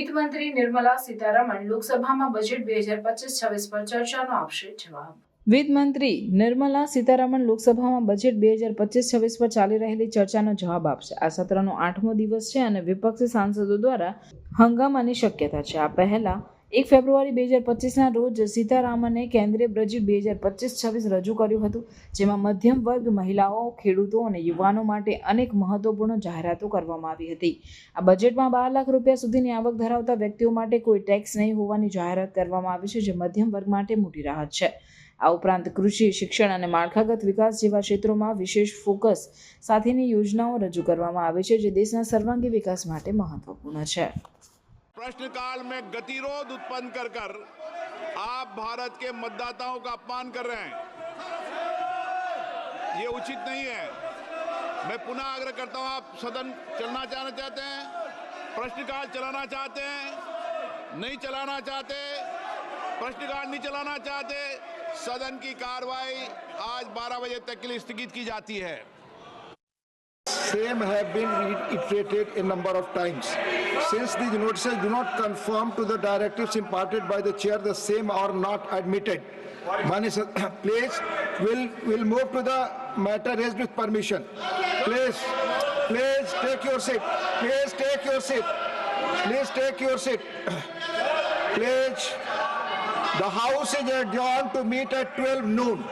વિત્ત મંત્રી નિર્મલા સીતારમણ લોકસભામાં બજેટ બે હજાર પચીસ છવ્વીસ પર ચર્ચાનો આપશે જવાબ. વિત્ત મંત્રી નિર્મલા સીતારમણ લોકસભામાં બજેટ બે હજાર પચીસ છવ્વીસ પર ચાલી રહેલી ચર્ચાનો જવાબ આપશે. આ સત્રનો આઠમો દિવસ છે અને વિપક્ષી સાંસદો દ્વારા હંગામાની શક્યતા છે. આ પહેલા એક ફેબ્રુઆરી બે હજાર પચીસના રોજ સીતારામને કેન્દ્રીય બજેટ બે હજાર પચીસ છવ્વીસ રજૂ કર્યું હતું, જેમાં મધ્યમ વર્ગ મહિલાઓ, ખેડૂતો અને યુવાનો માટે અનેક મહત્વપૂર્ણ જાહેરાતો કરવામાં આવી હતી. આ બજેટમાં બાર લાખ રૂપિયા સુધીની આવક ધરાવતા વ્યક્તિઓ માટે કોઈ ટેક્સ નહીં હોવાની જાહેરાત કરવામાં આવી છે, જે મધ્યમ વર્ગ માટે મોટી રાહત છે. આ ઉપરાંત કૃષિ, શિક્ષણ અને માળખાગત વિકાસ જેવા ક્ષેત્રોમાં વિશેષ ફોકસ સાથેની યોજનાઓ રજૂ કરવામાં આવી છે, જે દેશના સર્વાંગી વિકાસ માટે મહત્વપૂર્ણ છે. प्रश्नकाल में गतिरोध उत्पन्न कर कर आप भारत के मतदाताओं का अपमान कर रहे हैं। ये उचित नहीं है। मैं पुनः आग्रह करता हूँ, आप सदन चलना चाहना चाहते हैं, प्रश्नकाल चलाना चाहते हैं, नहीं चलाना चाहते, प्रश्नकाल नहीं चलाना चाहते, सदन की कार्रवाई आज 12 बजे तक के लिए स्थगित की जाती है। Same have been reiterated a number of times. Since these notices do not conform to the directives imparted by the chair, the same are not admitted. Mani sir, please, will will move to the matter raised with permission. Please, please take your seat. Please take your seat. Please take your seat. Please, the house is adjourned to meet at 12 noon.